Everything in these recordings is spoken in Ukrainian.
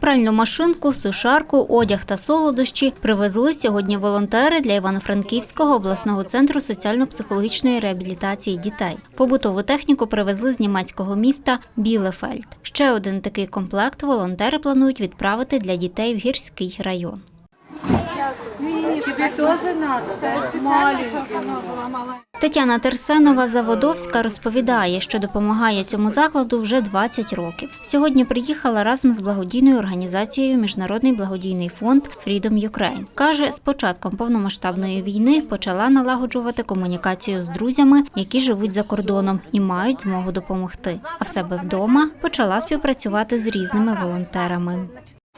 Пральну машинку, сушарку, одяг та солодощі привезли сьогодні волонтери для Івано-Франківського обласного центру соціально-психологічної реабілітації дітей. Побутову техніку привезли з німецького міста Білефельд. Ще один такий комплект волонтери планують відправити для дітей в гірський район. Тебе тоже надо, да? Маленький. Тетяна Терсенова Заводовська розповідає, що допомагає цьому закладу вже 20 років. Сьогодні приїхала разом з благодійною організацією Міжнародний благодійний фонд Freedom Ukraine. Каже, з початком повномасштабної війни почала налагоджувати комунікацію з друзями, які живуть за кордоном і мають змогу допомогти. А в себе вдома почала співпрацювати з різними волонтерами.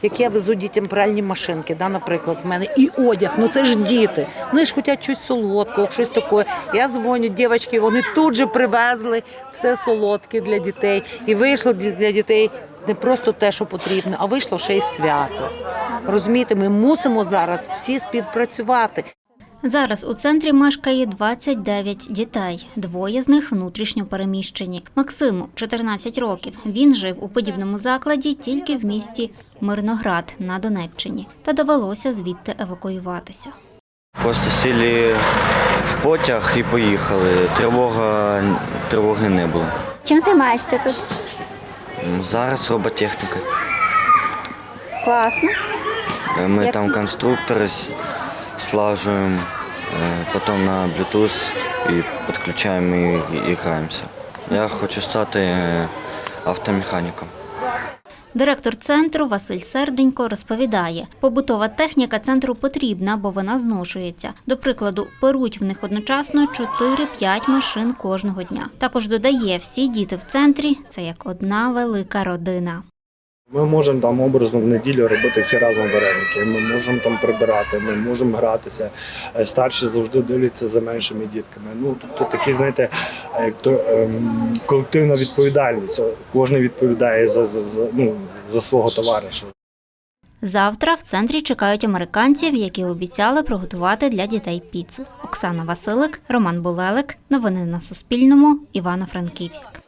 Як я везу дітям пральні машинки, да, наприклад, в мене і одяг, ну це ж діти. Вони ж хочуть щось солодкого, щось таке. Я дзвоню, дівчатки, вони тут же привезли все солодке для дітей. І вийшло для дітей не просто те, що потрібно, а вийшло ще й свято. Розумієте, ми мусимо зараз всі співпрацювати. Зараз у центрі мешкає 29 дітей. Двоє з них внутрішньо переміщені. Максиму 14 років. Він жив у подібному закладі тільки в місті Мирноград на Донеччині, та довелося звідти евакуюватися. Просто сіли в потяг і поїхали. Тривога, тривоги не було. Чим займаєшся тут? Зараз роботехніка. Класно. Ми Як- там конструктори с- слажуємо, е, на Bluetooth і підключаємо і, і граємося. Я хочу стати е, автомеханіком. Директор центру Василь Серденько розповідає, побутова техніка центру потрібна, бо вона зношується. До прикладу, перуть в них одночасно 4-5 машин кожного дня. Також додає, всі діти в центрі це як одна велика родина. Ми можемо там образно в неділю робити всі разом вареники. Ми можемо там прибирати, ми можемо гратися. Е, Старші завжди дивляться за меншими дітками. Ну тобто такі, знаєте, е, ем, колективна відповідальність. Кожен відповідає за, за, за, ну, за свого товариша. Завтра в центрі чекають американців, які обіцяли приготувати для дітей піцу. Оксана Василик, Роман Булелик. Новини на Суспільному. Івано-Франківськ.